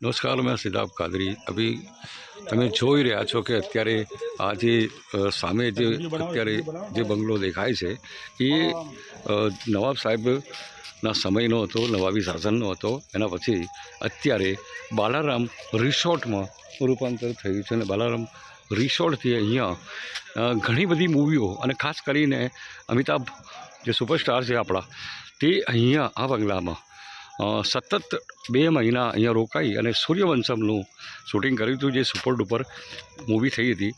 નમસ્કાર, મેં સિદ્ધાર્થ કાદરી. અભી તમે જોઈ રહ્યા છો કે અત્યારે આ જે સામે જે અત્યારે જે બંગલો દેખાય છે, એ નવાબ સાહેબના સમયનો હતો, નવાબી શાસનનો હતો. એના પછી અત્યારે બાલારામ રિસોર્ટમાં રૂપાંતર થયું છે અને બાલારામ રિસોર્ટથી અહીંયા ઘણી બધી મૂવીઓ અને ખાસ કરીને અમિતાભ જે સુપરસ્ટાર છે આપણા, તે અહીંયા આ બંગલામાં સતત બે મહિના અહીંયા રોકાઈ અને સૂર્યવંશમનું શૂટિંગ કર્યું હતું જે સુપર ડુપર મૂવી થઈ હતી.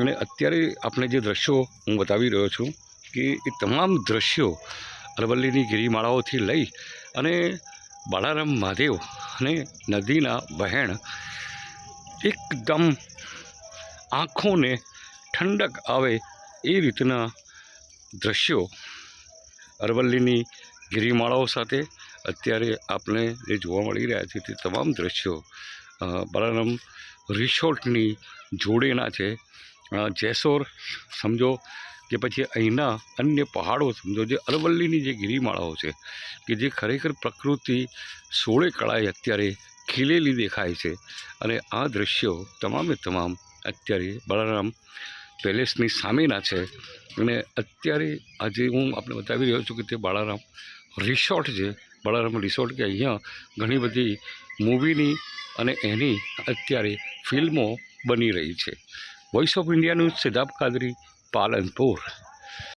અને અત્યારે આપણે જે દ્રશ્યો હું બતાવી રહ્યો છું કે એ તમામ દ્રશ્યો અરવલ્લીની ગિરિમાળાઓથી લઈ અને બાળારામ મહાદેવ અને નદીના વહેણ એકદમ આંખોને ઠંડક આવે એ રીતના દ્રશ્યો અરવલ્લીની ગિરિમાળાઓ સાથે અત્યારે આપણે જે જોવા મળી રહ્યા છે તે તમામ દ્રશ્યો બલારામ રિસોર્ટની જોડેના છે. જેસોર સમજો કે પછી અહીંના અન્ય પહાડો સમજો, જે અરવલ્લીની જે ગિરિમાળાઓ છે, કે જે ખરેખર પ્રકૃતિ સોળે કળાએ અત્યારે ખીલેલી દેખાય છે. અને આ દ્રશ્યો તમામે તમામ અત્યારે બલારામ પેલેસની સામેના છે. અને અત્યારે આજે હું આપણે બતાવી રહ્યો છું કે તે બાળારામ રિસોર્ટ છે. બાળારામ રિસોર્ટ કે અહીંયા ઘણી બધી મૂવીની અને એની અત્યારે ફિલ્મો બની રહી છે. વોઇસ ઓફ ઇન્ડિયાનું સિદ્ધાર્થ કાદરી, પાલનપુર.